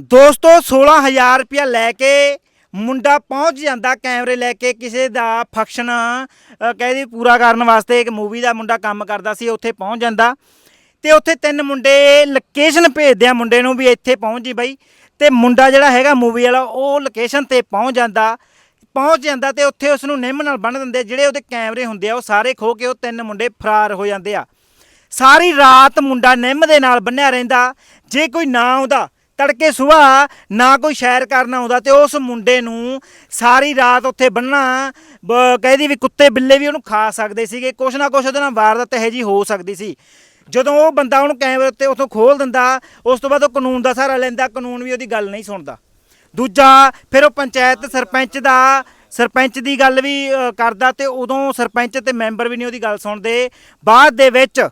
ਦੋਸਤੋ 16000 ਰੁਪਇਆ ਲੈ ਕੇ ਮੁੰਡਾ ਪਹੁੰਚ ਜਾਂਦਾ ਕੈਮਰੇ ਲੈ ਕੇ ਕਿਸੇ ਦਾ ਫੰਕਸ਼ਨ ਕਹਿੰਦੀ ਪੂਰਾ ਕਰਨ ਵਾਸਤੇ। ਇੱਕ ਮੂਵੀ ਦਾ ਮੁੰਡਾ ਕੰਮ ਕਰਦਾ ਸੀ, ਉੱਥੇ ਪਹੁੰਚ ਜਾਂਦਾ। ਤੇ ਉੱਥੇ ਤਿੰਨ ਮੁੰਡੇ ਲੋਕੇਸ਼ਨ ਭੇਜਦੇ ਆ ਮੁੰਡੇ ਨੂੰ ਵੀ ਇੱਥੇ ਪਹੁੰਚ ਜੀ ਬਾਈ। ਤੇ ਮੁੰਡਾ ਜਿਹੜਾ ਹੈਗਾ ਮੂਵੀ ਵਾਲਾ, ਉਹ ਲੋਕੇਸ਼ਨ ਤੇ ਪਹੁੰਚ ਜਾਂਦਾ। ਪਹੁੰਚ ਜਾਂਦਾ ਤੇ ਉੱਥੇ ਉਸ ਨੂੰ ਨਿੰਮ ਨਾਲ ਬੰਨ ਦਿੰਦੇ, ਜਿਹੜੇ ਉਹਦੇ ਕੈਮਰੇ ਹੁੰਦੇ ਆ, ਉਹ ਸਾਰੇ ਖੋ ਕੇ ਉਹ ਤਿੰਨ ਮੁੰਡੇ ਫਰਾਰ ਹੋ ਜਾਂਦੇ ਆ। ਸਾਰੀ ਰਾਤ ਮੁੰਡਾ ਨਿੰਮ ਦੇ ਨਾਲ ਬੰਨਿਆ ਰਹਿੰਦਾ। ਜੇ ਕੋਈ ਨਾ ਆਉਂਦਾ ਤੜਕੇ ਸਵੇਰ ਨਾ ਕੋਈ ਸ਼ੈਰ ਕਰਨ ਆਉਂਦਾ ਤੇ ਉਸ ਮੁੰਡੇ ਨੂੰ ਸਾਰੀ ਰਾਤ ਉੱਥੇ ਬੰਨਣਾ ਕਹਿੰਦੀ ਵੀ ਕੁੱਤੇ ਬਿੱਲੇ ਵੀ ਉਹਨੂੰ ਖਾ ਸਕਦੇ ਸੀਗੇ, ਕੁਛ ਨਾ ਕੁਛ ਉਹਦੇ ਨਾਲ ਵਾਰਦਾਤ ਇਹੋ ਜੀ ਹੋ ਸਕਦੀ ਸੀ। ਜਦੋਂ ਉਹ ਬੰਦਾ ਉਹਨੂੰ ਕੈਮਰੇ ਉੱਤੇ ਉੱਥੋਂ ਖੋਲ ਦਿੰਦਾ, ਉਸ ਤੋਂ ਬਾਅਦ ਉਹ ਕਾਨੂੰਨ ਦਾ ਸਹਾਰਾ ਲੈਂਦਾ, ਕਾਨੂੰਨ ਵੀ ਉਹਦੀ ਗੱਲ ਨਹੀਂ ਸੁਣਦਾ। ਦੂਜਾ, ਫਿਰ ਉਹ ਪੰਚਾਇਤ ਸਰਪੰਚ ਦਾ, ਸਰਪੰਚ ਦੀ ਗੱਲ ਵੀ ਕਰਦਾ ਤੇ ਉਦੋਂ ਸਰਪੰਚ ਤੇ ਮੈਂਬਰ ਵੀ ਨਹੀਂ ਉਹਦੀ ਗੱਲ ਸੁਣਦੇ। ਬਾਅਦ ਦੇ ਵਿੱਚ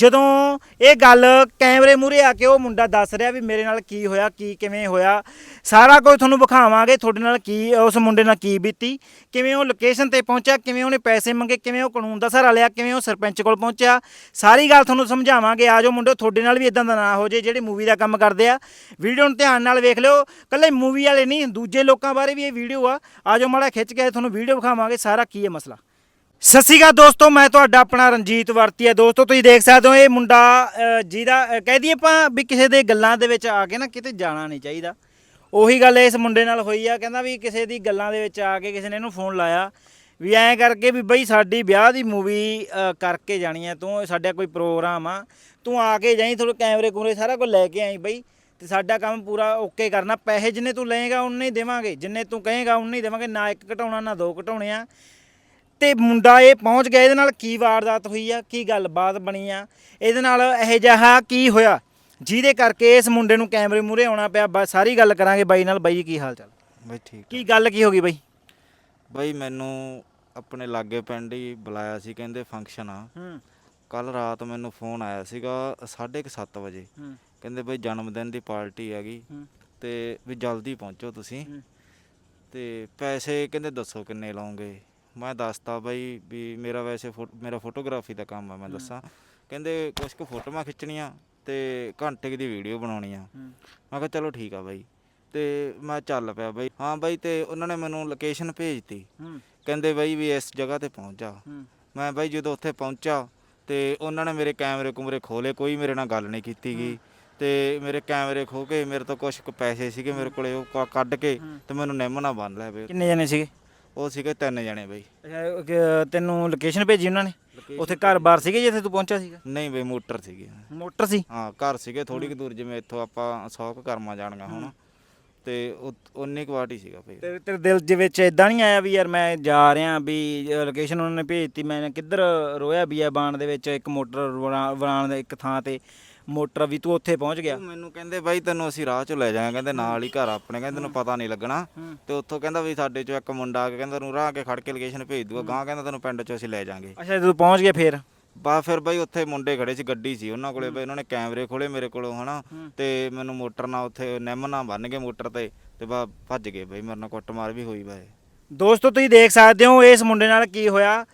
ਜਦੋਂ ਇਹ ਗੱਲ ਕੈਮਰੇ ਮੂਹਰੇ ਆ ਕੇ ਉਹ ਮੁੰਡਾ ਦੱਸ ਰਿਹਾ ਵੀ ਮੇਰੇ ਨਾਲ ਕੀ ਹੋਇਆ, ਕੀ ਕਿਵੇਂ ਹੋਇਆ, ਸਾਰਾ ਕੁਝ ਤੁਹਾਨੂੰ ਵਿਖਾਵਾਂਗੇ ਤੁਹਾਡੇ ਨਾਲ ਕੀ, ਉਸ ਮੁੰਡੇ ਨਾਲ ਕੀ ਬੀਤੀ, ਕਿਵੇਂ ਉਹ ਲੋਕੇਸ਼ਨ ਤੇ ਪਹੁੰਚਿਆ, ਕਿਵੇਂ ਉਹਨੇ ਪੈਸੇ ਮੰਗੇ, ਕਿਵੇਂ ਉਹ ਕਾਨੂੰਨ ਦਾ ਸਹਾਰਾ ਲਿਆ, ਕਿਵੇਂ ਉਹ ਸਰਪੰਚ ਕੋਲ ਪਹੁੰਚਿਆ, ਸਾਰੀ ਗੱਲ ਤੁਹਾਨੂੰ ਸਮਝਾਵਾਂਗੇ। ਆਜੋ ਮੁੰਡੋ ਤੁਹਾਡੇ ਨਾਲ ਵੀ ਇਦਾਂ ਦਾ ਨਾ ਹੋ ਜੇ ਜਿਹੜੇ ਮੂਵੀ ਦਾ ਕੰਮ ਕਰਦੇ ਆ। ਵੀਡੀਓ ਨੂੰ ਧਿਆਨ ਨਾਲ ਵੇਖ ਲਿਓ ਕੱਲੇ ਮੂਵੀ ਵਾਲੇ ਨਹੀਂ, ਦੂਜੇ ਲੋਕਾਂ ਬਾਰੇ ਵੀ ਇਹ ਵੀਡੀਓ ਆ। ਆਜੋ ਮਾੜਾ ਖਿੱਚ ਕੇ ਤੁਹਾਨੂੰ ਵੀਡੀਓ ਵਿਖਾਵਾਂਗੇ, ਸਾਰਾ ਕੀ ਹੈ ਮਸਲਾ। ਸਤਿ ਸ਼੍ਰੀ ਅਕਾਲ ਦੋਸਤੋ ਮੈਂ ਤੁਹਾਡਾ ਆਪਣਾ ਰਣਜੀਤ ਵਰਤੀਆ ਦੋਸਤੋ ਤੁਸੀਂ ਦੇਖ ਸਕਦੇ ਹੋ ਇਹ ਮੁੰਡਾ ਅ, ਜਿਹਦਾ ਅ, ਕਹਿ ਦਈਏ ਆਪਾਂ ਵੀ ਕਿਸੇ ਦੇ ਗੱਲਾਂ ਦੇ ਵਿੱਚ ਆ ਕੇ ਨਾ ਕਿਤੇ ਜਾਣਾ ਨਹੀਂ ਚਾਹੀਦਾ। ਉਹੀ ਗੱਲ ਇਸ ਮੁੰਡੇ ਨਾਲ ਹੋਈ ਆ ਕਹਿੰਦਾ ਵੀ ਕਿਸੇ ਦੀ ਗੱਲਾਂ ਦੇ ਵਿੱਚ ਆ ਕੇ ਕਿਸੇ ਨੇ ਇਹਨੂੰ ਫੋਨ ਲਾਇਆ ਵੀ ਐਂ ਕਰਕੇ ਵੀ ਬਈ ਸਾਡੀ ਵਿਆਹ ਦੀ ਮੂਵੀ ਕਰਕੇ ਜਾਣੀ ਆ ਤੂੰ ਸਾਡਾ ਕੋਈ ਪ੍ਰੋਗਰਾਮ ਆ। ਤੂੰ ਆ ਕੇ ਜਾਈ ਥੋੜੇ ਕੈਮਰੇ ਕੂਮਰੇ ਸਾਰਾ ਕੁਝ ਲੈ ਕੇ ਆਈ ਬਈ ਤੇ ਸਾਡਾ ਕੰਮ ਪੂਰਾ ਓਕੇ ਕਰਨਾ। ਪੈਸੇ ਜਿੰਨੇ ਤੂੰ ਲਏਗਾ ਉਨੇ ਹੀ ਦੇਵਾਂਗੇ। ਜਿੰਨੇ ਤੂੰ ਕਹੇਗਾ ਉਨੇ ਹੀ ਦੇਵਾਂਗੇ। ਨਾ ਇੱਕ ਘਟਾਉਣਾ ਨਾ ਦੋ ਘਟਾਉਣੇ ਆ। ਤੇ ਮੁੰਡਾ ਇਹ ਪਹੁੰਚ ਗਿਆ ਇਹਦੇ ਨਾਲ ਕੀ ਵਾਰਦਾਤ ਹੋਈ ਆ ਕੀ ਗੱਲਬਾਤ ਬਣੀ ਆ ਇਹਦੇ ਨਾਲ ਇਹ ਜਿਹਾ ਕੀ ਹੋਇਆ? ਜਿਹਦੇ ਕਰਕੇ ਇਸ ਮੁੰਡੇ ਨੂੰ ਕੈਮਰੇ ਮੂਹਰੇ ਆਉਣਾ ਪਿਆ ਬਸ ਸਾਰੀ ਗੱਲ ਕਰਾਂਗੇ ਬਾਈ ਨਾਲ ਬਾਈ ਕੀ ਹਾਲ ਚਾਲ? ਬਈ ਠੀਕ ਕੀ ਗੱਲ ਕੀ ਹੋ ਗਈ ਬਾਈ? ਬਈ ਮੈਨੂੰ ਆਪਣੇ ਲਾਗੇ ਪਿੰਡ ਹੀ ਬੁਲਾਇਆ ਸੀ ਕਹਿੰਦੇ ਫੰਕਸ਼ਨ ਆ। ਹੂੰ। ਕੱਲ ਰਾਤ ਮੈਨੂੰ ਫੋਨ ਆਇਆ ਸੀਗਾ 7:30 ਵਜੇ। ਹੂੰ। ਕਹਿੰਦੇ ਬਈ ਜਨਮ ਦਿਨ ਦੀ ਪਾਰਟੀ ਹੈਗੀ ਹੂੰ। ਤੇ ਵੀ ਜਲਦੀ ਪਹੁੰਚੋ ਤੁਸੀਂ। ਹੂੰ। ਤੇ ਪੈਸੇ ਕਹਿੰਦੇ ਦੱਸੋ ਕਿੰਨੇ ਲਾਉਂਗੇ। ਮੈਂ ਦੱਸਤਾ ਬਈ ਵੀ ਮੇਰਾ ਵੈਸੇ ਫੋ- ਮੇਰਾ ਫੋਟੋਗ੍ਰਾਫੀ ਦਾ ਕੰਮ ਆ ਮੈਂ ਦੱਸਾਂ। ਕਹਿੰਦੇ ਕੁਝ ਕੁ ਫੋਟੋਆਂ ਖਿੱਚਣੀਆਂ ਤੇ ਘੰਟੇ ਕੁ ਦੀ ਵੀਡੀਓ ਬਣਾਉਣੀ ਆ ਹੂੰ। ਮੈਂ ਕਿਹਾ ਚਲੋ ਠੀਕ ਆ ਬਾਈ। ਤੇ ਮੈਂ ਚੱਲ ਪਿਆ ਬਾਈ। ਹਾਂ ਬਾਈ ਤੇ ਉਹਨਾਂ ਨੇ ਮੈਨੂੰ ਲੋਕੇਸ਼ਨ ਭੇਜਤੀ। ਹੂੰ। ਕਹਿੰਦੇ ਬਾਈ ਵੀ ਇਸ ਜਗ੍ਹਾ ਤੇ ਪਹੁੰਚ ਜਾ। ਹੂੰ। ਮੈਂ ਬਾਈ ਜਦੋਂ ਉੱਥੇ ਪਹੁੰਚਾ ਤੇ ਉਹਨਾਂ ਨੇ ਮੇਰੇ ਕੈਮਰੇ ਕੁਮਰੇ ਖੋਲੇ ਕੋਈ ਮੇਰੇ ਨਾਲ ਗੱਲ ਨਹੀਂ ਕੀਤੀ ਗਈ ਤੇ ਮੇਰੇ ਕੈਮਰੇ ਖੋ ਕੇ ਮੇਰੇ ਤੋਂ ਕੁਝ ਕੁ ਪੈਸੇ ਸੀਗੇ ਮੇਰੇ ਕੋਲੇ ਉਹ ਕ- ਕੱਢ ਕੇ ਤੇ ਮੈਨੂੰ ਨਿੰਮ ਨਾਲ ਬੰਨ ਲਿਆ ਬਈ। ਕਿੰਨੇ ਜਣੇ ਸੀਗੇ? ਉਹ ਸੀਗੇ ਤਿੰਨ ਜਣੇ ਬਾਈ। ਅੱਛਾ, ਉਹ ਕਿ- ਤੈਨੂੰ ਲੋਕੇਸ਼ਨ ਭੇਜੀ ਉਹਨਾਂ ਨੇ? ਉੱਥੇ ਘਰ-ਬਾਰ ਸੀਗੇ ਜਿੱਥੇ ਤੂੰ ਪਹੁੰਚਿਆ ਸੀਗਾ? ਨਹੀਂ ਬਈ ਮੋਟਰ ਸੀਗੇ। ਮੋਟਰ ਸੀ? ਹਾਂ ਘਰ ਸੀਗੇ ਥੋੜੀ ਕੁ ਦੂਰ ਜਿਵੇਂ ਇੱਥੋਂ ਆਪਾਂ 100 ਕੁ ਕਰਮਾਂ ਜਾਣਗਾ ਹੁਣ। ਤੇ ਉਹ- ਉਨੀ ਕੁ ਵਾਟ ਹੀ ਸੀਗਾ ਬਈ। ਤੇਰੇ ਤੇਰੇ ਦਿਲ ਦੇ ਵਿੱਚ ਇਦਾਂ ਨਹੀਂ ਆਇਆ ਵੀ ਯਾਰ ਮੈਂ ਜਾ ਰਿਹਾ ਵੀ ਲੋਕੇਸ਼ਨ ਉਹਨਾਂ ਨੇ ਭੇਜਤੀ ਮੈਂ ਕਿੱਧਰ ਰੋਇਆ ਵੀ ਆ ਬਾਣ ਦੇ ਵਿੱਚ ਇੱਕ ਮੋਟਰ ਬਣਾਉਣ ਦੇ ਇੱਕ ਥਾਂ ਤੇ। ਮੋਟਰ ਵੀ ਤੂੰ ਉੱਥੇ ਪਹੁੰਚ ਗਿਆ। ਮੈਨੂੰ ਕਹਿੰਦੇ ਬਾਈ ਤੈਨੂੰ ਅਸੀਂ ਰਾਹ 'ਚ ਲੈ ਜਾਵਾਂਗੇ। ਕਹਿੰਦੇ ਨਾਲ ਹੀ ਘਰ ਆਪਣੇ। ਕਹਿੰਦੇ ਤੈਨੂੰ ਪਤਾ ਨਹੀਂ ਲੱਗਣਾ। ਤੇ ਉੱਥੋਂ ਕਹਿੰਦਾ ਵੀ ਸਾਡੇ 'ਚੋਂ ਇੱਕ ਮੁੰਡਾ ਆ ਕੇ ਕਹਿੰਦਾ ਤੈਨੂੰ ਰਾਹ ਕੇ ਖੜ ਕੇ ਲੋਕੇਸ਼ਨ ਭੇਜ ਦੂਗਾ। ਗਾਂ ਕਹਿੰਦਾ ਤੈਨੂੰ ਪਿੰਡ 'ਚੋਂ ਅਸੀਂ ਲੈ ਜਾਾਂਗੇ ਅੱਛਾ ਤੂੰ ਪਹੁੰਚ ਗਿਆ ਫੇਰ? ਬਾ ਫਿਰ ਬਾਈ ਉੱਥੇ ਮੁੰਡੇ ਖੜੇ ਸੀ ਗੱਡੀ ਸੀ ਉਹਨਾਂ ਕੋਲੇ। ਬਈ ਉਹਨਾਂ ਨੇ ਕੈਮਰੇ ਖੋਲੇ ਮੇਰੇ ਕੋਲੋਂ ਹਨਾ। ਤੇ ਮੈਨੂੰ ਮੋਟਰ ਨਾਲ ਉੱਥੇ ਨਿੰਮ ਨਾਲ ਬੰਨ ਕੇ ਮੋਟਰ ਤੇ। ਤੇ ਬਾ ਭੱਜ ਗਏ ਬਈ ਮੇਰੇ ਨਾਲ ਕੁੱਟਮਾਰ ਵੀ ਹੋਈ ਬਾਏ ਦੋਸਤੋ ਤੁਸੀਂ ਦੇਖ ਸਕਦੇ ਹੋ ਇਸ ਮੁੰਡੇ ਨਾਲ ਕੀ ਹੋਇਆ।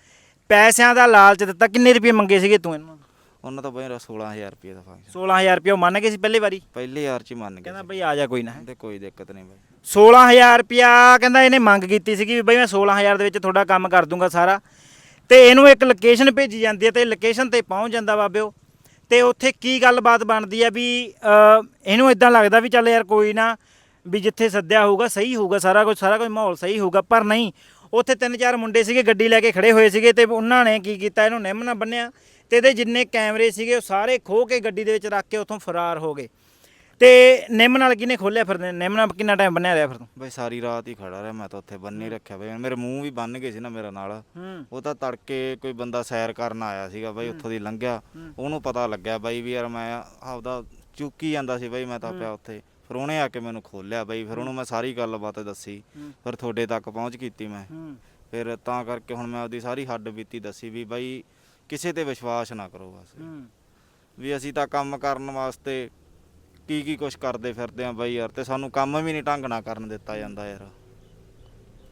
ਪੈਸਿਆਂ ਦਾ ਲਾਲਚ ਦਿੱਤਾ। ਕਿੰਨੇ ਰੁਪਏ ਮੰਗੇ ਸੀਗੇ ਤੂੰ ਇਹਨੂੰ? ਉਹਨਾਂ ਤੋਂ ਬਈ 16000 ਰੁਪਏ ਦਾ ਫੰਕਸ਼ਨ। 16000 ਰੁਪਏ ਉਹ ਮੰਨ ਗਏ ਸੀ ਪਹਿਲੀ ਵਾਰੀ? ਪਹਿਲੀ ਯਾਰ 'ਚ ਹੀ ਮੰਨ ਗਏ ਕਹਿੰਦਾ ਬਈ ਆ ਜਾ ਕੋਈ ਨਾ। ਤੇ ਕੋਈ ਦਿੱਕਤ ਨਹੀਂ ਬਾਈ। 16000 ਰੁਪਿਆ ਕਹਿੰਦਾ ਇਹਨੇ ਮੰਗ ਕੀਤੀ ਸੀਗੀ ਵੀ ਬਈ ਮੈਂ 16000 ਦੇ ਵਿੱਚ ਤੁਹਾਡਾ ਕੰਮ ਕਰ ਦੂੰਗਾ ਸਾਰਾ। ਤੇ ਇਹਨੂੰ ਇੱਕ ਲੋਕੇਸ਼ਨ ਭੇਜੀ ਜਾਂਦੀ ਹੈ ਤੇ ਲੋਕੇਸ਼ਨ ਤੇ ਪਹੁੰਚ ਜਾਂਦਾ ਬਾਬਿਓ। ਤੇ ਉੱਥੇ ਕੀ ਗੱਲਬਾਤ ਬਣਦੀ ਆ ਵੀ ਅਹ, ਇਹਨੂੰ ਇਦਾਂ ਲੱਗਦਾ ਵੀ ਚੱਲ ਯਾਰ ਕੋਈ ਨਾ ਵੀ ਜਿੱਥੇ ਸੱਦਿਆ ਹੋਊਗਾ ਸਹੀ ਹੋਊਗਾ ਸਾਰਾ ਕੁਝ ਸਾਰਾ ਕੁਝ ਮਾਹੌਲ ਸਹੀ ਹੋਊਗਾ। ਪਰ ਨਹੀਂ ਉੱਥੇ ਤਿੰਨ ਚਾਰ ਮੁੰਡੇ ਸੀਗੇ ਗੱਡੀ ਲੈ ਕੇ ਖੜੇ ਹੋਏ ਸੀਗੇ ਤੇ ਉਹਨਾਂ ਨੇ ਕੀ ਕੀਤਾ ਇਹਨੂੰ ਨਿੰਮ ਨਾਲ ਬੰਨਿਆ। ਤੇ ਇਹਦੇ ਜਿੰਨੇ ਕੈਮਰੇ ਸੀਗੇ ਉਹ ਸਾਰੇ ਖੋਹ ਕੇ ਗੱਡੀ ਦੇ ਵਿੱਚ ਰੱਖ ਕੇ ਉੱਥੋਂ ਫਰਾਰ ਹੋ ਗਏ। ਤੇ ਨਿੰਮ ਨਾਲ ਕਿਹਨੇ ਖੋਲਿਆ ਫਿਰ? ਨਿੰਮ ਨਾਲ ਕਿੰਨਾ ਟਾਈਮ ਬੰਨਿਆ ਰਿਹਾ ਫਿਰ ਤੂੰ? ਬਈ ਸਾਰੀ ਰਾਤ ਹੀ ਖੜਾ ਰਿਹਾ ਮੈਂ ਤਾਂ ਉੱਥੇ ਬੰਨ ਰੱਖਿਆ ਬਈ। ਮੇਰੇ ਮੂੰਹ ਵੀ ਬੰਨ ਗਏ ਸੀ ਨਾ ਮੇਰਾ ਨਾਲ। ਹੂੰ। ਉਹ ਤਾਂ ਤੜਕੇ ਕੋਈ ਬੰਦਾ ਸੈਰ ਕਰਨ ਆਇਆ ਸੀਗਾ ਬਾਈ ਉੱਥੋਂ ਦੀ ਲੰਘਿਆ। ਉਹਨੂੰ ਪਤਾ ਲੱਗਿਆ ਬਾਈ ਵੀ ਯਾਰ ਮੈਂ ਆਪਦਾ ਚੁੱਕੀ ਜਾਂਦਾ ਸੀ ਬਾਈ ਮੈਂ ਤਾਂ ਪਿਆ ਉੱਥੇ। ਫਿਰ ਉਹਨੇ ਆ ਕੇ ਮੈਨੂੰ ਖੋਲਿਆ ਬਾਈ। ਫਿਰ ਉਹਨੂੰ ਮੈਂ ਸਾਰੀ ਗੱਲਬਾਤ ਦੱਸੀ। ਫਿਰ ਤੁਹਾਡੇ ਤੱਕ ਪਹੁੰਚ ਕੀਤੀ ਮੈਂ। ਹੂੰ। ਫਿਰ ਤਾਂ ਕਰਕੇ ਹੁਣ ਮੈਂ ਆਪਦੀ ਸਾਰੀ ਹੱਡ ਬੀਤੀ ਦੱਸੀ ਵੀ ਬਾਈ ਕਿਸੇ ਤੇ ਵਿਸ਼ਵਾਸ ਨਾ ਕਰੋ ਬਸ। ਹੂੰ। ਵੀ ਅਸੀਂ ਤਾਂ ਕੰਮ ਕਰਨ ਵਾਸਤੇ ਕੀ ਕੀ ਕੁਛ ਕਰਦੇ ਫਿਰਦੇ ਆ ਬਾਈ ਯਾਰ ਤੇ ਸਾਨੂੰ ਕੰਮ ਵੀ ਨਹੀਂ ਢੰਗ ਨਾਲ ਕਰਨ ਦਿੱਤਾ ਜਾਂਦਾ ਯਾਰ।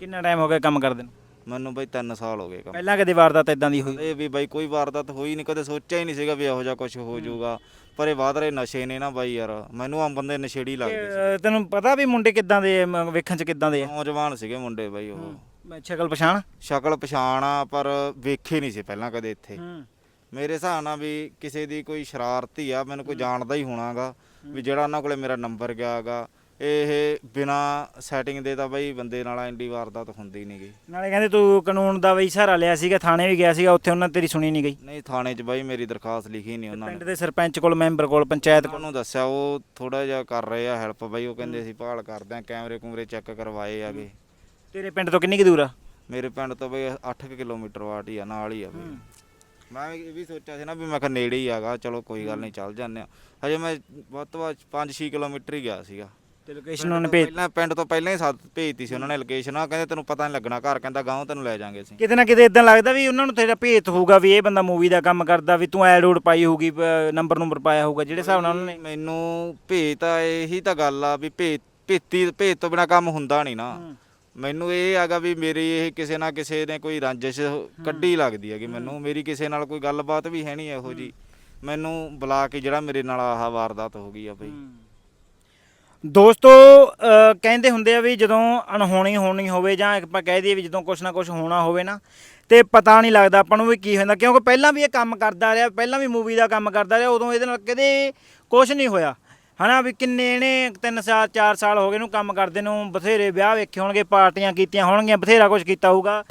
ਕਿੰਨਾ ਟਾਈਮ ਹੋ ਗਿਆ ਕੰਮ ਕਰਦੇ ਨੂੰ? ਮੈਨੂੰ ਬਾਈ 3 ਸਾਲ ਹੋ ਗਏ ਕੰਮ। ਪਹਿਲਾਂ ਕਦੇ ਵਾਰਦਾਤ ਇਦਾਂ ਦੀ ਹੋਈ? ਇਹ ਵੀ ਬਾਈ ਕੋਈ ਵਾਰਦਾਤ ਹੋਈ ਨਹੀਂ ਕਦੇ ਸੋਚਿਆ ਹੀ ਨਹੀਂ ਸੀਗਾ ਵੀ ਇਹੋ ਜਿਹਾ ਕੁਝ ਹੋ ਜਾਊਗਾ। ਪਰ ਇਹ ਵੱਧ ਰਹੇ ਨਸ਼ੇ ਨੇ ਨਾ ਬਾਈ ਯਾਰ ਮੈਨੂੰ ਆਮ ਬੰਦੇ ਨਸ਼ੇੜੀ ਲੱਗਦੇ ਸੀ। ਤੈਨੂੰ ਪਤਾ ਵੀ ਮੁੰਡੇ ਕਿੱਦਾਂ ਦੇ ਵੇਖਣ ਚ ਕਿੱਦਾਂ ਦੇ ਨੌਜਵਾਨ ਸੀਗੇ ਮੁੰਡੇ ਬਾਈ ਉਹ। ਮੈਂ ਸ਼ਕਲ ਪਛਾਣ? ਸ਼ਕਲ ਪਛਾਣ ਆ ਪਰ ਵੇਖੇ ਨਹੀਂ ਸੀ ਪਹਿਲਾਂ ਕਦੇ ਇੱਥੇ। ਮੇਰੇ ਹਿਸਾਬ ਨਾਲ ਵੀ ਕਿਸੇ ਦੀ ਕੋਈ ਸ਼ਰਾਰਤੀ ਆ ਮੈਨੂੰ ਕੋਈ ਜਾਣਦਾ ਹੀ ਹੋਣਾਗਾ ਵੀ ਜਿਹੜਾ ਉਹਨਾਂ ਕੋਲੇ ਮੇਰਾ ਨੰਬਰ ਗਿਆਗਾ ਇਹ ਬਿਨਾ ਸੈਟਿੰਗ ਦੇ ਤਾਂ ਬਾਈ ਬੰਦੇ ਨਾਲ ਐਂਡੀ ਵਾਰਦਾਤ ਹੁੰਦੀ ਨਹੀਂਗੀ ਨਾਲੇ ਕਹਿੰਦੇ ਤੂੰ ਕਾਨੂੰਨ ਦਾ ਬਈ ਸਹਾਰਾ ਲਿਆ ਸੀਗਾ ਥਾਣੇ ਵੀ ਗਿਆ ਸੀਗਾ ਉੱਥੇ ਉਹਨਾਂ ਤੇਰੀ ਸੁਣੀ ਨਹੀਂ ਗਈ। ਨਹੀਂ ਥਾਣੇ 'ਚ ਬਾਈ ਮੇਰੀ ਦਰਖਾਸਤ ਲਿਖੀ ਨਹੀਂ ਉਹਨਾਂ ਪਿੰਡ ਨੇ। ਦੇ ਸਰਪੰਚ ਕੋਲ ਮੈਂਬਰ ਕੋਲ ਪੰਚਾਇਤ ਕੋਲ? ਉਹਨੂੰ ਦੱਸਿਆ ਉਹ ਥੋੜਾ ਜਿਹਾ ਕਰ ਰਹੇ ਆ ਹੈਲਪ ਬਾਈ ਉਹ ਕਹਿੰਦੇ ਅਸੀਂ ਭਾਲ ਕਰਦੇ ਆ ਕੈਮਰੇ ਕੁਮਰੇ ਚੈੱਕ ਕਰਵਾਏ ਆਗੇ ਤੇਰੇ ਪਿੰਡ ਤੋਂ ਕਿੰਨੀ ਕੁ ਦੂਰ ਆ? ਮੇਰੇ ਪਿੰਡ ਤੋਂ ਬਈ 8 ਕਿਲੋਮੀਟਰ ਵਾਟ ਹੀ ਆ ਨਾਲ ਹੀ ਆ ਬਈ। ਮੈਂ ਵੀ ਇਹ ਵੀ ਸੋਚਿਆ ਸੀ ਨਾ ਵੀ ਮੈਂ ਕਿਹਾ ਨੇੜੇ ਹੀ ਆਗਾ ਚਲੋ ਕੋਈ ਗੱਲ ਨਹੀਂ ਚੱਲ ਜਾਂਦੇ ਆ। ਹਜੇ ਮੈਂ ਵੱਧ ਤੋਂ ਵੱਧ 5-6 ਕਿਲੋਮੀਟਰ ਹੀ ਗਿਆ ਸੀਗਾ। ਤੇ ਲੋਕੇਸ਼ਨ ਉਹਨੇ ਭੇਜ ਪਹਿਲਾਂ ਪਿੰਡ ਤੋਂ ਪਹਿਲਾਂ ਹੀ ਸਾਥ ਭੇਜਤੀ ਸੀ ਉਹਨਾਂ ਨੇ ਲੋਕੇਸ਼ਨ ਆ ਕਹਿੰਦੇ ਤੈਨੂੰ ਪਤਾ ਨਹੀਂ ਲੱਗਣਾ ਘਰ ਕਹਿੰਦਾ ਗਾਉਂ ਤੈਨੂੰ ਲੈ ਜਾਾਂਗੇ ਅਸੀਂ। ਕਿਤੇ ਨਾ ਕਿਤੇ ਇਦਾਂ ਲੱਗਦਾ ਵੀ ਉਹਨਾਂ ਨੂੰ ਤੇਰਾ ਭੇਤ ਹੋਊਗਾ ਵੀ ਇਹ ਬੰਦਾ ਮੂਵੀ ਦਾ ਕੰਮ ਕਰਦਾ ਵੀ ਤੂੰ ਐਡ ਊਡ ਪਾਈ ਹੋਊਗੀ ਨੰਬਰ ਨੰਬਰ ਪਾਇਆ ਹੋਊਗਾ ਜਿਹੜੇ ਹਿਸਾਬ ਨਾਲ ਉਹਨਾਂ ਨੇ ਮੈਨੂੰ ਭੇਜ ਤਾਂ ਇਹੀ ਤਾਂ ਗੱਲ ਆ ਵੀ ਭੇਜ ਭੇਤੀ ਭੇਜ ਤੋਂ ਬਿਨਾ ਕੰਮ ਹੁੰਦਾ ਨਹੀਂ ਨਾ। ਮੈਨੂੰ ਇਹ ਹੈਗਾ ਵੀ ਮੇਰੀ ਇਹ ਕਿਸੇ ਨਾ ਕਿਸੇ ਨੇ ਕੋਈ ਰੰਜਿਸ਼ ਕੱਢੀ ਲੱਗਦੀ ਹੈਗੀ। ਮੈਨੂੰ ਮੇਰੀ ਕਿਸੇ ਨਾਲ ਕੋਈ ਗੱਲਬਾਤ ਵੀ ਹੈ ਨਹੀਂ ਇਹੋ ਜੀ। ਮੈਨੂੰ ਬੁਲਾ ਕੇ ਜਿਹੜਾ ਮੇਰੇ ਨਾਲ ਆਹ ਵਾਰਦਾਤ ਹੋ ਗਈ ਆ ਬਈ। ਦੋਸਤੋ ਕਹਿੰਦੇ ਹੁੰਦੇ ਆ ਵੀ ਜਦੋਂ ਅਣਹੋਣੀ ਹੋਣੀ ਹੋਵੇ ਜਾਂ ਆਪਾਂ ਕਹਿ ਦਈਏ ਵੀ ਜਦੋਂ ਕੁਛ ਨਾ ਕੁਛ ਹੋਣਾ ਹੋਵੇ ਨਾ ਤੇ ਪਤਾ ਨਹੀਂ ਲੱਗਦਾ ਆਪਾਂ ਨੂੰ ਵੀ ਕੀ ਹੁੰਦਾ। ਕਿਉਂਕਿ ਪਹਿਲਾਂ ਵੀ ਇਹ ਕੰਮ ਕਰਦਾ ਰਿਹਾ ਪਹਿਲਾਂ ਵੀ ਮੂਵੀ ਦਾ ਕੰਮ ਕਰਦਾ ਰਿਹਾ ਉਦੋਂ ਇਹਦੇ ਨਾਲ ਕਦੇ ਕੁਛ ਨਹੀਂ ਹੋਇਆ। ਹਨਾ ਵੀ ਕਿੰਨੇ ਇਹਨੇ 3 ਸਾਲ 4 ਸਾਲ ਹੋ ਗਏ ਨੂੰ ਕੰਮ ਕਰਦੇ ਨੂੰ। ਬਥੇਰੇ ਵਿਆਹ ਵੇਖੇ ਹੋਣਗੇ ਪਾਰਟੀਆਂ ਕੀਤੀਆਂ ਹੋਣਗੀਆਂ ਬਥੇਰਾ ਕੁਝ ਕੀਤਾ ਹੋਊਗਾ।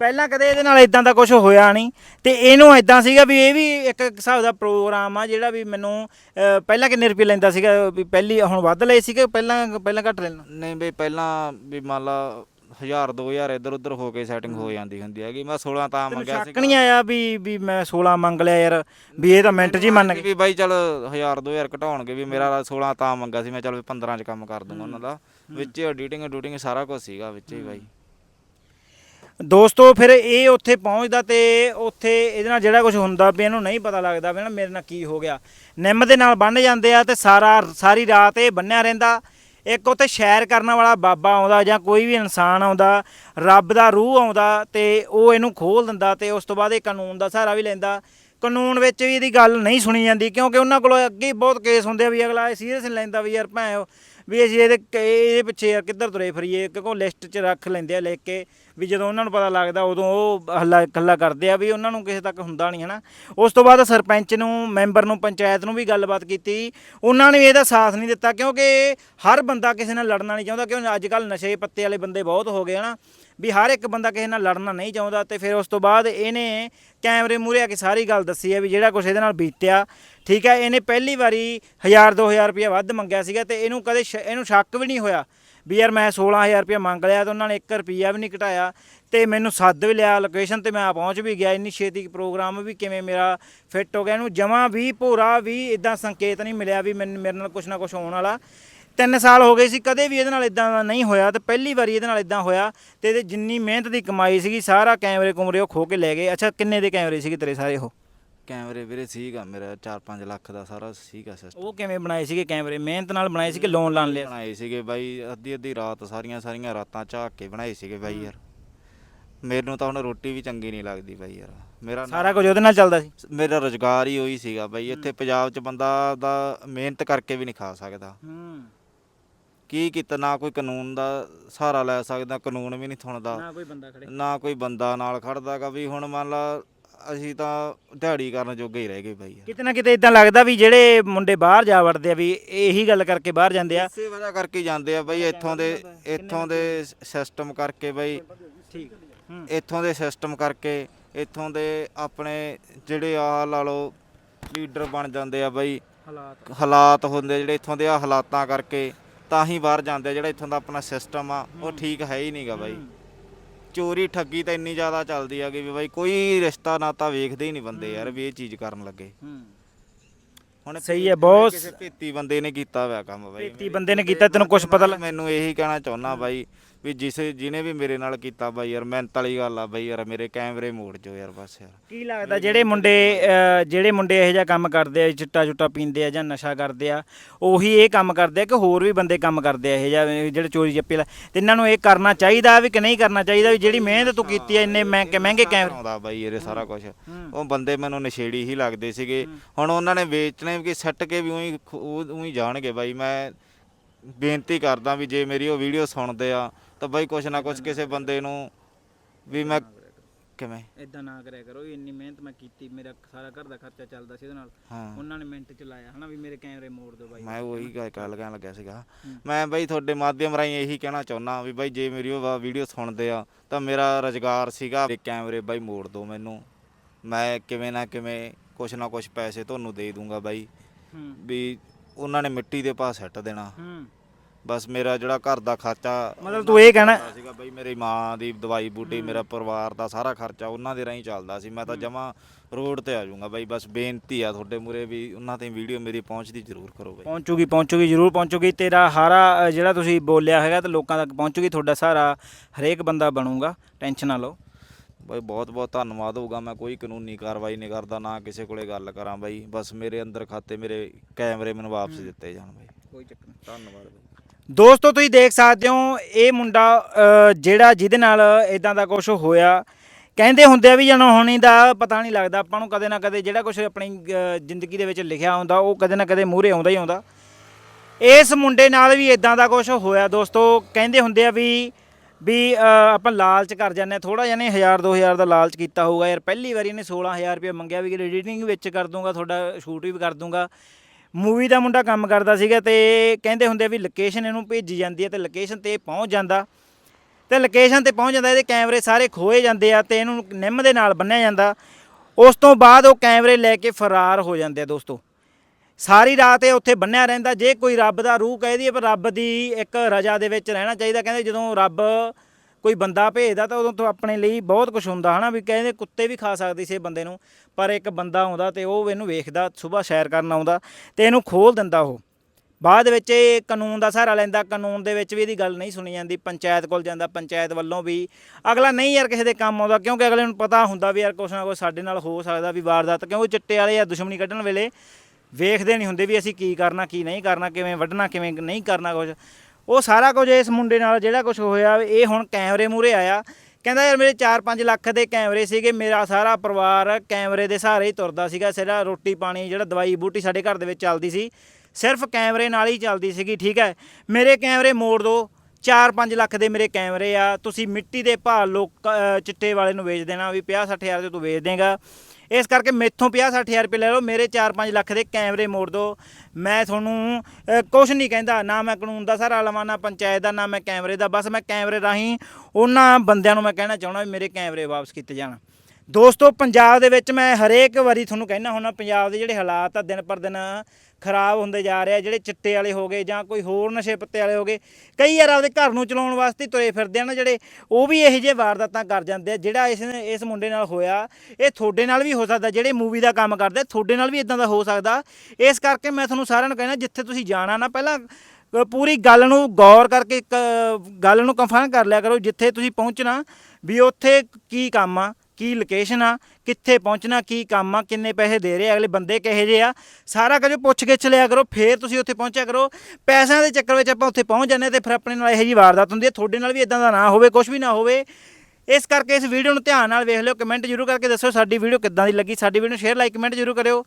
ਪਹਿਲਾਂ ਕਦੇ ਇਹਦੇ ਨਾਲ ਇਦਾਂ ਦਾ ਕੁਝ ਹੋਇਆ ਨਹੀਂ। ਤੇ ਇਹਨੂੰ ਇਦਾਂ ਸੀਗਾ ਵੀ ਇਹ ਵੀ ਇੱਕ ਹਿਸਾਬ ਦਾ ਪ੍ਰੋਗਰਾਮ ਆ ਜਿਹੜਾ ਵੀ ਮੈਨੂੰ ਅਹ, ਪਹਿਲਾਂ ਕਿੰਨੇ ਰੁਪਏ ਲੈਂਦਾ ਸੀਗਾ? ਵੀ ਪਹਿਲੀ ਹੁਣ ਵੱਧ ਲਏ ਸੀਗੇ ਪਹਿਲਾਂ ਪਹਿਲਾਂ ਘੱਟ ਲੈਣਾ ਨਹੀਂ ਬਈ ਪਹਿਲਾਂ ਵੀ ਮੰਨ ਲਾ 1000 2000 ਇੱਧਰ ਉੱਧਰ ਹੋ ਕੇ ਸੈਟਿੰਗ ਹੋ ਜਾਂਦੀ ਹੁੰਦੀ ਹੈਗੀ। ਮੈਂ 16 ਤਾਂ ਮੰਗਿਆ ਸ਼ੱਕ ਨਹੀਂ ਆਇਆ ਵੀ ਵੀ ਮੈਂ 16 ਮੰਗ ਲਿਆ ਯਾਰ? ਵੀ ਇਹ ਤਾਂ ਮਿੰਟ 'ਚ ਹੀ ਮੰਨ ਗਏ ਵੀ ਬਾਈ ਚਲ 1000 2000 ਘਟਾਉਣਗੇ ਵੀ ਮੇਰਾ 16 ਤਾਂ ਮੰਗਾ ਸੀ ਮੈਂ ਚਲ 15 ਚ ਕੰਮ ਕਰ ਦੂੰਗਾ ਉਹਨਾਂ ਦਾ। ਵਿੱਚ ਐਡੀਟਿੰਗ ਐਡੀਟਿੰਗ ਸਾਰਾ ਕੁਝ ਸੀਗਾ ਵਿੱਚ ਹੀ ਬਾਈ। ਦੋਸਤੋ ਫਿਰ ਇਹ ਉੱਥੇ ਪਹੁੰਚਦਾ ਤੇ ਉੱਥੇ ਇਹਦੇ ਨਾਲ ਜਿਹੜਾ ਕੁਝ ਹੁੰਦਾ ਵੀ ਇਹਨੂੰ ਨਹੀਂ ਪਤਾ ਲੱਗਦਾ ਵੀ ਨਾ ਮੇਰੇ ਨਾਲ ਕੀ ਹੋ ਗਿਆ। ਨਿੰਮ ਦੇ ਨਾਲ ਬੰਨ ਜਾਂਦੇ ਆ ਤੇ ਸਾਰਾ ਸਾਰੀ ਰਾਤ ਇਹ ਬੰਨਿਆ ਰਹਿੰਦਾ। ਇੱਕ ਉੱਥੇ ਸ਼ੈਰ ਕਰਨ ਵਾਲਾ ਬਾਬਾ ਆਉਂਦਾ ਜਾਂ ਕੋਈ ਵੀ ਇਨਸਾਨ ਆਉਂਦਾ, ਰੱਬ ਦਾ ਰੂਹ ਆਉਂਦਾ ਤੇ ਉਹ ਇਹਨੂੰ ਖੋਲ ਦਿੰਦਾ ਤੇ ਉਸ ਤੋਂ ਬਾਅਦ ਇਹ ਕਾਨੂੰਨ ਦਾ ਸਹਾਰਾ ਵੀ ਲੈਂਦਾ। ਕਾਨੂੰਨ ਵਿੱਚ ਵੀ ਇਹਦੀ ਗੱਲ ਨਹੀਂ ਸੁਣੀ ਜਾਂਦੀ ਕਿਉਂਕਿ ਉਹਨਾਂ ਕੋਲ ਅੱਗੇ ਹੀ ਬਹੁਤ ਕੇਸ ਹੁੰਦੇ ਆ ਵੀ ਅਗਲਾ ਸੀਰੀਅਸ ਨਹੀਂ ਲੈਂਦਾ ਵੀ ਯਾਰ ਭੈਣ, ਵੀ ਅਸੀਂ ਇਹਦੇ ਕ- ਇਹਦੇ ਪਿੱਛੇ ਯਾਰ ਕਿੱਧਰ ਤੁਰੇ ਫਿਰੀਏ ਕਿਉਂਕਿ ਲਿਸਟ 'ਚ ਰੱਖ ਲੈਂਦੇ ਆ ਲਿਖ ਕੇ। ਵੀ ਜਦੋਂ ਉਹਨਾਂ ਨੂੰ ਪਤਾ ਲੱਗਦਾ ਉਦੋਂ ਉਹ ਹੱਲਾ ਕੱਲਾ ਕਰਦੇ ਆ ਵੀ ਉਹਨਾਂ ਨੂੰ ਕਿਸੇ ਤੱਕ ਹੁੰਦਾ ਨਹੀਂ, ਹਨਾ? ਉਸ ਤੋਂ ਬਾਅਦ ਸਰਪੰਚ ਨੂੰ, ਮੈਂਬਰ ਨੂੰ, ਪੰਚਾਇਤ ਨੂੰ ਵੀ ਗੱਲਬਾਤ ਕੀਤੀ। ਉਹਨਾਂ ਨੇ ਵੀ ਇਹਦਾ ਸਾਥ ਨਹੀਂ ਦਿੱਤਾ ਕਿਉਂਕਿ ਹਰ ਬੰਦਾ ਕਿਸੇ ਨਾਲ ਲੜਨਾ ਨਹੀਂ ਚਾਹੁੰਦਾ ਕਿਉਂ? ਅੱਜ ਕੱਲ ਨਸ਼ੇ ਪੱਤੇ ਵਾਲੇ ਬੰਦੇ ਬਹੁਤ ਹੋ ਗਏ, ਹਨਾ? ਵੀ ਹਰ ਇੱਕ ਬੰਦਾ ਕਿਸੇ ਨਾਲ ਲੜਨਾ ਨਹੀਂ ਚਾਹੁੰਦਾ ਤੇ ਫਿਰ ਉਸ ਤੋਂ ਬਾਅਦ ਇਹਨੇ ਕੈਮਰੇ ਮੂਹਰੇ ਆ ਕੇ ਸਾਰੀ ਗੱਲ ਦੱਸੀ ਹੈ ਵੀ ਜਿਹੜਾ ਕੁਝ ਇਹਦੇ ਨਾਲ ਬੀਤਿਆ, ਠੀਕ ਹੈ? ਇਹਨੇ ਪਹਿਲੀ ਵਾਰੀ 1000 2000 ਰੁਪਏ ਵੱਧ ਮੰਗਿਆ ਸੀਗਾ ਤੇ ਇਹਨੂੰ ਕਦੇ ਸ਼- ਇਹਨੂੰ ਸ਼ੱਕ ਵੀ ਨਹੀਂ ਹੋਇਆ ਵੀ ਯਾਰ ਮੈਂ 16000 ਰੁਪਏ ਮੰਗ ਲਿਆ ਤੇ ਉਹਨਾਂ ਨੇ 1 ਰੁਪਿਆ ਵੀ ਨਹੀਂ ਘਟਾਇਆ ਤੇ ਮੈਨੂੰ ਸੱਦ ਵੀ ਲਿਆ ਲੋਕੇਸ਼ਨ ਤੇ ਮੈਂ ਪਹੁੰਚ ਵੀ ਗਿਆ, ਇੰਨੀ ਛੇਤੀ ਪ੍ਰੋਗਰਾਮ ਵੀ ਕਿਵੇਂ ਮੇਰਾ ਫਿੱਟ ਹੋ ਗਿਆ, ਇਹਨੂੰ ਜਮਾਂ ਵੀ ਭੋਰਾ ਵੀ ਇਦਾਂ ਸੰਕੇਤ ਨਹੀਂ ਮਿਲਿਆ ਵੀ ਮੈਨੂੰ, ਮੇਰੇ ਨਾਲ ਕੁਝ ਨਾ ਕੁਝ ਹੋਣ ਵਾਲਾ। ਤਿੰਨ ਸਾਲ ਹੋ ਗਏ ਸੀ, ਕਦੇ ਵੀ ਇਹਦੇ ਨਾਲ ਇਦਾਂ ਦਾ ਨਹੀਂ ਹੋਇਆ ਤੇ ਪਹਿਲੀ ਵਾਰੀ ਇਹਦੇ ਨਾਲ ਇਦਾਂ ਹੋਇਆ ਤੇ ਇਹਦੇ ਜਿੰਨੀ ਮਿਹਨਤ ਦੀ ਕਮਾਈ ਸੀਗੀ, ਸਾਰਾ ਕੈਮਰੇ ਕੁਮਰੇ ਉਹ ਖੋ ਕੇ ਲੈ ਗਏ। ਅੱਛਾ, ਕਿੰਨੇ ਦੇ ਕੈਮਰੇ ਸੀਗੇ ਤੇਰੇ ਸਾਰੇ ਉਹ? ਕੈਮਰੇ ਵੀਰੇ ਸੀਗਾ ਮੇਰਾ 4-5 ਲੱਖ ਦਾ ਸਾਰਾ ਸੀਗਾ ਸਿਸਟਮ ਉਹ ਕਿਵੇਂ ਬਣਾਏ ਸੀਗੇ ਕੈਮਰੇ? ਮਿਹਨਤ ਨਾਲ ਬਣਾਏ ਸੀ ਕਿ ਲੋਨ ਲਾਣ ਲਿਆ ਬਣਾਏ ਸੀਗੇ ਬਾਈ ਅੱਧੀ ਅੱਧੀ ਰਾਤ ਸਾਰੀਆਂ ਸਾਰੀਆਂ ਰਾਤਾਂ ਝਾਕ ਕੇ ਬਣਾਏ ਸੀਗੇ ਬਾਈ ਯਾਰ। ਮੈਨੂੰ ਤਾਂ ਹੁਣ ਰੋਟੀ ਵੀ ਚੰਗੀ ਨਹੀਂ ਲੱਗਦੀ ਬਾਈ ਯਾਰ। ਮੇਰਾ ਸਾਰਾ ਕੁਝ ਉਹਦੇ ਨਾਲ ਚੱਲਦਾ ਸੀ? ਮੇਰਾ ਰੋਜ਼ਗਾਰ ਹੀ ਉਹੀ ਸੀਗਾ ਬਾਈ। ਇੱਥੇ ਪੰਜਾਬ 'ਚ ਬੰਦਾ ਦਾ ਮਿਹਨਤ ਕਰਕੇ ਵੀ ਨਹੀਂ ਖਾ ਸਕਦਾ। ਹੂੰ। ਕੀ ਕੀਤਾ ਨਾ ਕੋਈ ਕਾਨੂੰਨ ਦਾ ਸਹਾਰਾ ਲੈ ਸਕਦਾ ਕਾਨੂੰਨ ਵੀ ਨਹੀਂ ਸੁਣਦਾ ਨਾ ਕੋਈ ਬੰਦਾ ਖੜੇ। ਨਾ ਕੋਈ ਬੰਦਾ ਨਾਲ ਖੜਦਾਗਾ। ਵੀ ਹੁਣ ਮੰਨ ਲਾ ਅਸੀਂ ਤਾਂ ਦਿਹਾੜੀ ਕਰਨ ਜੋਗੇ ਹੀ ਰਹਿ ਗਏ ਬਾਈ ਯਾਰ। ਕਿਤੇ ਨਾ ਕਿਤੇ ਇਦਾਂ ਲੱਗਦਾ ਵੀ ਜਿਹੜੇ ਮੁੰਡੇ ਬਾਹਰ ਜਾ ਵੜਦੇ ਆ ਵੀ ਇਹੀ ਗੱਲ ਕਰਕੇ ਬਾਹਰ ਜਾਂਦੇ ਆ? ਇਸੇ ਵਜ੍ਹਾ ਕਰਕੇ ਹੀ ਜਾਂਦੇ ਆ ਬਾਈ ਇੱਥੋਂ ਦੇ ਇੱਥੋਂ ਦੇ ਸਿਸਟਮ ਕਰਕੇ ਬਾਈ। ਠੀਕ ਇੱਥੋਂ ਦੇ ਸਿਸਟਮ ਕਰਕੇ ਇੱਥੋਂ ਦੇ ਆਪਣੇ ਜਿਹੜੇ ਆਹ ਲਾ ਲਓ ਲੀਡਰ ਬਣ ਜਾਂਦੇ ਆ ਬਾਈ। ਹਾਲਾਤ। ਹਾਲਾਤ ਹੁੰਦੇ ਜਿਹੜੇ ਇੱਥੋਂ ਦੇ ਆ ਹਾਲਾਤਾਂ ਕਰਕੇ ਤਾਂ ਹੀ ਬਾਹਰ ਜਾਂਦੇ ਆ ਜਿਹੜਾ ਇੱਥੋਂ ਦਾ ਆਪਣਾ ਸਿਸਟਮ ਆ ਉਹ ਠੀਕ ਹੈ ਹੀ ਨਹੀਂਗਾ ਬਾਈ। ਚੋਰੀ ਠੱਗੀ ਤਾਂ ਇੰਨੀ ਜ਼ਿਆਦਾ ਚੱਲਦੀ ਆ ਕਿ ਵੀ ਬਾਈ ਕੋਈ ਰਿਸ਼ਤਾ ਨਾਤਾ ਵੇਖਦੇ ਹੀ ਨਹੀਂ ਬੰਦੇ ਯਾਰ ਵੀ ਇਹ ਚੀਜ਼ ਕਰਨ ਲੱਗੇ ਹੂੰ ਹੁਣ ਸਹੀ ਹੈ, ਬਹੁਤ ਕਿਸੇ ਭੇਤੀ ਬੰਦੇ ਨੇ ਕੀਤਾ ਹੋਇਆ ਕੰਮ ਬਾਈ ਭੇਤੀ ਬੰਦੇ ਨੇ ਕੀਤਾ ਤੈਨੂੰ ਕੁਝ ਪਤਾ ਲੱਗ ਮੈਨੂੰ ਇਹੀ ਕਹਿਣਾ ਚਾਹੁੰਦਾ ਬਾਈ ਵੀ ਜਿਸ ਜਿਹਨੇ ਵੀ ਮੇਰੇ ਨਾਲ ਕੀਤਾ ਬਾਈ ਯਾਰ ਮਿਹਨਤ ਵਾਲੀ ਗੱਲ ਆ ਬਾਈ ਯਾਰ ਮੇਰੇ ਕੈਮਰੇ ਮੋੜ ਜੋ ਯਾਰ ਬਸ ਯਾਰ। ਕੀ ਲੱਗਦਾ ਜਿਹੜੇ ਮੁੰਡੇ ਅਹ, ਜਿਹੜੇ ਮੁੰਡੇ ਇਹੋ ਜਿਹਾ ਕੰਮ ਕਰਦੇ ਆ ਚਿੱਟਾ ਚੁੱਟਾ ਪੀਂਦੇ ਆ ਜਾਂ ਨਸ਼ਾ ਕਰਦੇ ਆ ਉਹੀ ਇਹ ਕੰਮ ਕਰਦੇ ਆ ਕਿ ਹੋਰ ਵੀ ਬੰਦੇ ਕੰਮ ਕਰਦੇ ਆ ਇਹ ਜਿਹਾ ਵੀ ਜਿਹੜੇ ਚੋਰੀ ਚੱਪੇ ਲਾ ਤੇ ਇਹਨਾਂ ਨੂੰ ਇਹ ਕਰਨਾ ਚਾਹੀਦਾ ਵੀ ਕਿ ਨਹੀਂ ਕਰਨਾ ਚਾਹੀਦਾ ਵੀ ਜਿਹੜੀ ਮਿਹਨਤ ਤੂੰ ਕੀਤੀ ਆ ਇੰਨੇ ਮਹਿੰਗੇ ਮਹਿੰਗੇ ਕੈਮਰੇ ਆਉਂਦਾ ਬਾਈ ਇਹਦੇ ਸਾਰਾ ਕੁਝ। ਉਹ ਬੰਦੇ ਮੈਨੂੰ ਨਸ਼ੇੜੀ ਹੀ ਲੱਗਦੇ ਸੀਗੇ। ਹੁਣ ਉਹਨਾਂ ਨੇ ਵੇਚਣੇ ਕਿ ਸੱਟ ਕੇ ਵੀ ਉਹੀ ਉਹੀ ਜਾਣਗੇ ਬਾਈ। ਮੈਂ ਬੇਨਤੀ ਕਰਦਾ ਵੀ ਜੇ ਮੇਰੀ ਉਹ ਵੀਡੀਓ ਸੁਣਦੇ ਆ ਤਾਂ ਬਾਈ ਕੁਛ ਨਾ ਕੁਛ ਕਿਸੇ ਬੰਦੇ ਨੂੰ ਵੀ ਮੈਂ ਕਿਵੇਂ? ਇਦਾਂ ਨਾ ਕਰਿਆ ਕਰੋ ਇੰਨੀ ਮਿਹਨਤ ਮੈਂ ਕੀਤੀ ਮੇਰਾ ਸਾਰਾ ਘਰ ਦਾ ਖਰਚਾ ਚੱਲਦਾ ਸੀ ਉਹਦੇ ਨਾਲ। ਹਾਂ। ਉਹਨਾਂ ਨੇ ਮਿੰਟ ਚ ਲਾਇਆ ਹਨਾ ਵੀ ਮੇਰੇ ਕੈਮਰੇ ਮੋੜ ਦਿਓ ਬਾਈ। ਮੈਂ ਉਹੀ ਗੱਲ ਗੱਲ ਕਹਿਣ ਲੱਗਿਆ ਸੀਗਾ। ਮੈਂ ਬਾਈ ਤੁਹਾਡੇ ਮਾਧਿਅਮ ਰਾਹੀਂ ਇਹੀ ਕਹਿਣਾ ਚਾਹੁੰਦਾ ਵੀ ਬਾਈ ਜੇ ਮੇਰੀ ਉਹ ਵੀਡੀਓ ਸੁਣਦੇ ਆ ਤਾਂ ਮੇਰਾ ਰੁਜ਼ਗਾਰ ਸੀਗਾ ਇਹ ਕੈਮਰੇ ਬਾਈ ਮੋੜ ਦਿਓ ਮੈਨੂੰ। ਮੈਂ ਕਿਵੇਂ ਨਾ ਕਿਵੇਂ ਕੁਛ ਨਾ ਕੁਛ ਪੈਸੇ ਤੁਹਾਨੂੰ ਦੇ ਦੂੰਗਾ ਬਾਈ। ਹੂੰ। ਵੀ ਉਹਨਾਂ ਨੇ ਮਿੱਟੀ ਦੇ ਪਾ ਸੱਟ ਦੇਣਾ। ਹੂੰ। ਬਸ ਮੇਰਾ ਜਿਹੜਾ ਘਰ ਦਾ ਖਰਚਾ ਮਤਲਬ ਤੂੰ ਇਹ ਕਹਿਣਾ ਚੱਲਦਾ ਸੀਗਾ ਬਈ ਮੇਰੀ ਮਾਂ ਦੀ ਦਵਾਈ ਬੂਟੀ ਮੇਰਾ ਪਰਿਵਾਰ ਦਾ ਸਾਰਾ ਖਰਚਾ ਉਹਨਾਂ ਦੇ ਰਾਹੀਂ ਚੱਲਦਾ ਸੀ। ਮੈਂ ਤਾਂ ਜਮਾ ਰੋਡ ਤੇ ਆ ਜਾਊਂਗਾ ਬਾਈ ਬਸ ਬੇਨਤੀ ਆ ਤੁਹਾਡੇ ਮੂਰੇ ਵੀ ਉਹਨਾਂ ਤੇ ਵੀਡੀਓ ਮੇਰੀ ਪਹੁੰਚਦੀ ਜ਼ਰੂਰ ਕਰੋ ਬਾਈ। ਪਹੁੰਚੂਗੀ ਪਹੁੰਚੂਗੀ ਜ਼ਰੂਰ ਪਹੁੰਚੂਗੀ। ਤੇਰਾ ਹਾਰਾ ਅ, ਜਿਹੜਾ ਤੁਸੀਂ ਬੋਲਿਆ ਹੈਗਾ ਤੇ ਲੋਕਾਂ ਤੱਕ ਪਹੁੰਚੂਗੀ ਤੁਹਾਡਾ ਸਹਾਰਾ ਹਰੇਕ ਬੰਦਾ ਬਣੂਗਾ ਟੈਨਸ਼ਨ ਨਾ ਲਓ। ਬਾਈ ਬਹੁਤ ਬਹੁਤ ਧੰਨਵਾਦ ਹੋਊਗਾ ਮੈਂ ਕੋਈ ਕਾਨੂੰਨੀ ਕਾਰਵਾਈ ਨਹੀਂ ਕਰਦਾ ਨਾ ਕਿਸੇ ਕੋਲੇ ਗੱਲ ਕਰਾਂ ਬਾਈ। ਬਸ ਮੇਰੇ ਅੰਦਰ ਖਾਤੇ ਮੇਰੇ ਕੈਮਰੇ ਮੈਨੂੰ ਵਾਪਸ ਦਿੱਤੇ ਜਾਣ ਬਾਈ। ਕੋਈ ਚੱਕਰ ਨਹੀਂ ਧੰਨਵਾਦ ਬਾਈ। ਦੋਸਤੋ, ਤੁਸੀਂ ਦੇਖ ਸਕਦੇ ਹੋ, ਇਹ ਮੁੰਡਾ ਜਿਹੜਾ ਜਿਹਦੇ ਨਾਲ ਇਦਾਂ ਦਾ ਕੁਝ ਹੋਇਆ। ਕਹਿੰਦੇ ਹੁੰਦੇ ਆ ਵੀ ਜਨ ਹੋਣੀ ਦਾ ਪਤਾ ਨਹੀਂ ਲੱਗਦਾ, ਆਪਾਂ ਨੂੰ ਕਦੇ ਨਾ ਕਦੇ ਜਿਹੜਾ ਕੁਝ ਆਪਣੀ ਜ਼ਿੰਦਗੀ ਦੇ ਵਿੱਚ ਲਿਖਿਆ ਹੁੰਦਾ, ਉਹ ਕਦੇ ਨਾ ਕਦੇ ਮੂਹਰੇ ਆਉਂਦਾ ਹੀ ਆਉਂਦਾ। ਇਸ ਮੁੰਡੇ ਨਾਲ ਵੀ ਇਦਾਂ ਦਾ ਕੁਝ ਹੋਇਆ, ਦੋਸਤੋ। ਕਹਿੰਦੇ ਹੁੰਦੇ ਆ ਵੀ ਵੀ ਆਪਾਂ ਲਾਲਚ ਕਰ ਜਾਂਦੇ ਆ ਥੋੜਾ ਜਿਹਾ ਨੇ 1000 2000 ਦਾ ਲਾਲਚ ਕੀਤਾ ਹੋਊਗਾ ਯਾਰ। ਪਹਿਲੀ ਵਾਰੀ ਇਹਨੇ 16000 ਰੁਪਏ ਮੰਗਿਆ ਵੀ ਐਡੀਟਿੰਗ ਵਿੱਚ ਕਰ ਦੂੰਗਾ, ਤੁਹਾਡਾ ਸ਼ੂਟ ਵੀ ਕਰ ਦੂੰਗਾ। ਮੂਵੀ ਦਾ ਮੁੰਡਾ ਕੰਮ ਕਰਦਾ ਸੀਗਾ ਤੇ ਕਹਿੰਦੇ ਹੁੰਦੇ ਆ ਵੀ ਲੋਕੇਸ਼ਨ ਇਹਨੂੰ ਭੇਜੀ ਜਾਂਦੀ ਹੈ ਤੇ ਲੋਕੇਸ਼ਨ ਤੇ ਇਹ ਪਹੁੰਚ ਜਾਂਦਾ। ਤੇ ਲੋਕੇਸ਼ਨ ਤੇ ਪਹੁੰਚ ਜਾਂਦਾ, ਇਹਦੇ ਕੈਮਰੇ ਸਾਰੇ ਖੋਏ ਜਾਂਦੇ ਆ ਤੇ ਇਹਨੂੰ ਨਿੰਮ ਦੇ ਨਾਲ ਬੰਨਿਆ ਜਾਂਦਾ। ਉਸ ਤੋਂ ਬਾਅਦ ਉਹ ਕੈਮਰੇ ਲੈ ਕੇ ਫਰਾਰ ਹੋ ਜਾਂਦੇ ਆ ਦੋਸਤੋ। ਸਾਰੀ ਰਾਤ ਇਹ ਉੱਥੇ ਬੰਨਿਆ ਰਹਿੰਦਾ, ਜੇ ਕੋਈ ਰੱਬ ਦਾ ਰੂਹ ਕਹਿ ਦਈਏ, ਪਰ ਰੱਬ ਦੀ ਇੱਕ ਰਜਾ ਦੇ ਵਿੱਚ ਰਹਿਣਾ ਚਾਹੀਦਾ। ਕਹਿੰਦੇ ਜਦੋਂ ਰੱਬ ਕੋਈ ਬੰਦਾ ਭੇਜਦਾ ਤਾਂ ਉਦੋਂ ਤੋਂ ਆਪਣੇ ਲਈ ਬਹੁਤ ਕੁਝ ਹੁੰਦਾ, ਹਨਾ, ਵੀ ਕਹਿੰਦੇ ਕੁੱਤੇ ਵੀ ਖਾ ਸਕਦੇ ਸੀ ਬੰਦੇ ਨੂੰ, ਪਰ ਇੱਕ ਬੰਦਾ ਆਉਂਦਾ ਤੇ ਉਹ ਇਹਨੂੰ ਵੇਖਦਾ ਸਵੇਰ ਸੈਰ ਕਰਨ ਆਉਂਦਾ ਤੇ ਇਹਨੂੰ ਖੋਲ ਦਿੰਦਾ ਉਹ। ਬਾਅਦ ਵਿੱਚ ਇਹ ਕਾਨੂੰਨ ਦਾ ਸਹਾਰਾ ਲੈਂਦਾ, ਕਾਨੂੰਨ ਦੇ ਵਿੱਚ ਵੀ ਇਹਦੀ ਗੱਲ ਨਹੀਂ ਸੁਣੀ ਜਾਂਦੀ, ਪੰਚਾਇਤ ਕੋਲ ਜਾਂਦਾ, ਪੰਚਾਇਤ ਵੱਲੋਂ ਵੀ, ਅਗਲਾ ਨਹੀਂ ਯਾਰ ਕਿਸੇ ਦੇ ਕੰਮ ਆਉਂਦਾ, ਕਿਉਂਕਿ ਅਗਲੇ ਨੂੰ ਪਤਾ ਹੁੰਦਾ ਵੀ ਯਾਰ ਕੁਛ ਨਾ ਕੁਛ ਸਾਡੇ ਨਾਲ ਹੋ ਸਕਦਾ ਵੀ ਵਾਰਦਾਤ ਕਿਉਂਕਿ ਚਿੱਟੇ ਵਾਲੇ ਜਾਂ ਦੁਸ਼ਮਣੀ ਕੱਢਣ ਵੇਲੇ ਵੇਖਦੇ ਨਹੀਂ ਹੁੰਦੇ ਵੀ ਅਸੀਂ ਕੀ ਕਰਨਾ, ਕੀ ਨਹੀਂ ਕਰਨਾ, ਕਿਵੇਂ ਵੱਢਣਾ, ਕਿਵੇਂ ਨਹੀਂ ਕਰਨਾ ਕੁਝ ਉਹ ਸਾਰਾ ਕੁਝ ਇਸ ਮੁੰਡੇ ਨਾਲ ਜਿਹੜਾ ਕੁਝ ਹੋਇਆ ਇਹ ਹੁਣ ਕੈਮਰੇ ਮੂਰੇ ਆਇਆ। ਕਹਿੰਦਾ, ਯਾਰ ਮੇਰੇ 4-5 ਲੱਖ ਦੇ ਕੈਮਰੇ ਸੀਗੇ, ਮੇਰਾ ਸਾਰਾ ਪਰਿਵਾਰ ਕੈਮਰੇ ਦੇ ਸਹਾਰੇ ਹੀ ਤੁਰਦਾ ਸੀਗਾ। ਸਿਰਾ ਰੋਟੀ ਪਾਣੀ, ਜਿਹੜਾ ਦਵਾਈ ਬੂਟੀ ਸਾਡੇ ਘਰ ਦੇ ਵਿੱਚ ਚੱਲਦੀ ਸੀ, ਸਿਰਫ ਕੈਮਰੇ ਨਾਲ ਹੀ ਚੱਲਦੀ ਸੀਗੀ, ਠੀਕ ਹੈ? ਮੇਰੇ ਕੈਮਰੇ ਮੋੜ ਦਿਓ 4-5 ਲੱਖ ਦੇ ਮੇਰੇ ਕੈਮਰੇ ਆ। ਤੁਸੀਂ ਮਿੱਟੀ ਦੇ ਭਾਅ ਲੋਕ ਚਿੱਟੇ ਵਾਲੇ ਨੂੰ ਵੇਚ ਦੇਣਾ, ਵੀ 50-60 ਹਜ਼ਾਰ ਦੇ ਤੂੰ ਵੇਚ ਦੇਗਾ। ਇਸ ਕਰਕੇ ਮੈਥੋਂ 50-60 ਹਜ਼ਾਰ ਰੁਪਏ ਲੈ ਲਓ ਮੇਰੇ 4-5 ਲੱਖ ਦੇ ਕੈਮਰੇ ਮੋੜ ਦਿਓ। ਮੈਂ ਤੁਹਾਨੂੰ ਅ, ਕੁਛ ਨਹੀਂ ਕਹਿੰਦਾ ਨਾ ਮੈਂ ਕਾਨੂੰਨ ਦਾ ਸਹਾਰਾ ਲਵਾਂ ਨਾ ਪੰਚਾਇਤ ਦਾ ਨਾ ਮੈਂ ਕੈਮਰੇ ਦਾ। ਬਸ ਮੈਂ ਕੈਮਰੇ ਰਾਹੀਂ ਉਹਨਾਂ ਬੰਦਿਆਂ ਨੂੰ ਮੈਂ ਕਹਿਣਾ ਚਾਹੁੰਦਾ ਵੀ ਮੇਰੇ ਕੈਮਰੇ ਵਾਪਸ ਕੀਤੇ ਜਾਣ। ਦੋਸਤੋ, ਪੰਜਾਬ ਦੇ ਵਿੱਚ ਮੈਂ ਹਰੇਕ ਵਾਰੀ ਤੁਹਾਨੂੰ ਕਹਿਣਾ ਹੁੰਦਾ, ਪੰਜਾਬ ਦੇ ਜਿਹੜੇ ਹਾਲਾਤ ਆ, ਦਿਨ ਪਰ ਦਿਨ ਖਰਾਬ ਹੁੰਦੇ ਜਾ ਰਹੇ ਆ, ਜਿਹੜੇ ਚਿੱਟੇ ਵਾਲੇ ਹੋ ਗਏ ਜਾਂ ਕੋਈ ਹੋਰ ਨਸ਼ੇ ਪੱਤੇ ਵਾਲੇ ਹੋ ਗਏ, ਕਈ ਯਾਰ ਆਪਦੇ ਘਰ ਨੂੰ ਚਲਾਉਣ ਵਾਸਤੇ ਤੁਰੇ ਫਿਰਦੇ ਆ ਨਾ ਜਿਹੜੇ, ਉਹ ਵੀ ਇਹੋ ਜਿਹੇ ਵਾਰਦਾਤਾਂ ਕਰ ਜਾਂਦੇ ਆ, ਜਿਹੜਾ ਇਸ ਇਸ ਮੁੰਡੇ ਨਾਲ ਹੋਇਆ, ਇਹ ਤੁਹਾਡੇ ਨਾਲ ਵੀ ਹੋ ਸਕਦਾ, ਜਿਹੜੇ ਮੂਵੀ ਦਾ ਕੰਮ ਕਰਦੇ ਤੁਹਾਡੇ ਨਾਲ ਵੀ ਇਦਾਂ ਦਾ ਹੋ ਸਕਦਾ। ਇਸ ਕਰਕੇ ਮੈਂ ਤੁਹਾਨੂੰ ਸਾਰਿਆਂ ਨੂੰ ਕਹਿਣਾ ਜਿੱਥੇ ਤੁਸੀਂ ਜਾਣਾ ਨਾ, ਪਹਿਲਾਂ ਪੂਰੀ ਗੱਲ ਨੂੰ ਗੌਰ ਕਰਕੇ ਇੱਕ ਗੱਲ ਨੂੰ ਕੰਫਰਮ ਕਰ ਲਿਆ ਕਰੋ, ਜਿੱਥੇ ਤੁਸੀਂ ਪਹੁੰਚਣਾ, ਵੀ ਉੱਥੇ ਕੀ ਕੰਮ ਆ। ਕੀ ਲੋਕੇਸ਼ਨ ਆ ਕਿੱਥੇ ਪਹੁੰਚਣਾ ਕੀ ਕੰਮ ਆ ਕਿੰਨੇ ਪੈਸੇ ਦੇ ਰਹੇ ਆ, ਅਗਲੇ ਬੰਦੇ ਕਿਹੋ ਜਿਹੇ ਆ ਸਾਰਾ ਕੁਝ ਪੁੱਛ ਗਿੱਛ ਲਿਆ ਕਰੋ ਫੇਰ ਤੁਸੀਂ ਉੱਥੇ ਪਹੁੰਚਿਆ ਕਰੋ। ਪੈਸਿਆਂ ਦੇ ਚੱਕਰ ਵਿੱਚ ਆਪਾਂ ਉੱਥੇ ਪਹੁੰਚ ਜਾਂਦੇ ਤੇ ਫਿਰ ਆਪਣੇ ਨਾਲ ਇਹੋ ਜਿਹੀ ਵਾਰਦਾਤ ਹੁੰਦੀ ਹੈ। ਤੁਹਾਡੇ ਨਾਲ ਵੀ ਇਦਾਂ ਦਾ ਨਾ ਹੋਵੇ ਕੁਝ ਵੀ ਨਾ ਹੋਵੇ। ਇਸ ਕਰਕੇ ਇਸ ਵੀਡੀਓ ਨੂੰ ਧਿਆਨ ਨਾਲ ਵੇਖ ਲਿਓ ਕਮੈਂਟ ਜ਼ਰੂਰ ਕਰਕੇ ਦੱਸੋ ਸਾਡੀ ਵੀਡੀਓ ਕਿੱਦਾਂ ਦੀ ਲੱਗੀ। ਸਾਡੀ ਵੀਡੀਓ ਨੂੰ ਸ਼ੇਅਰ ਲਾਈਕ ਕਮੈਂਟ ਜ਼ਰੂਰ ਕਰਿਓ।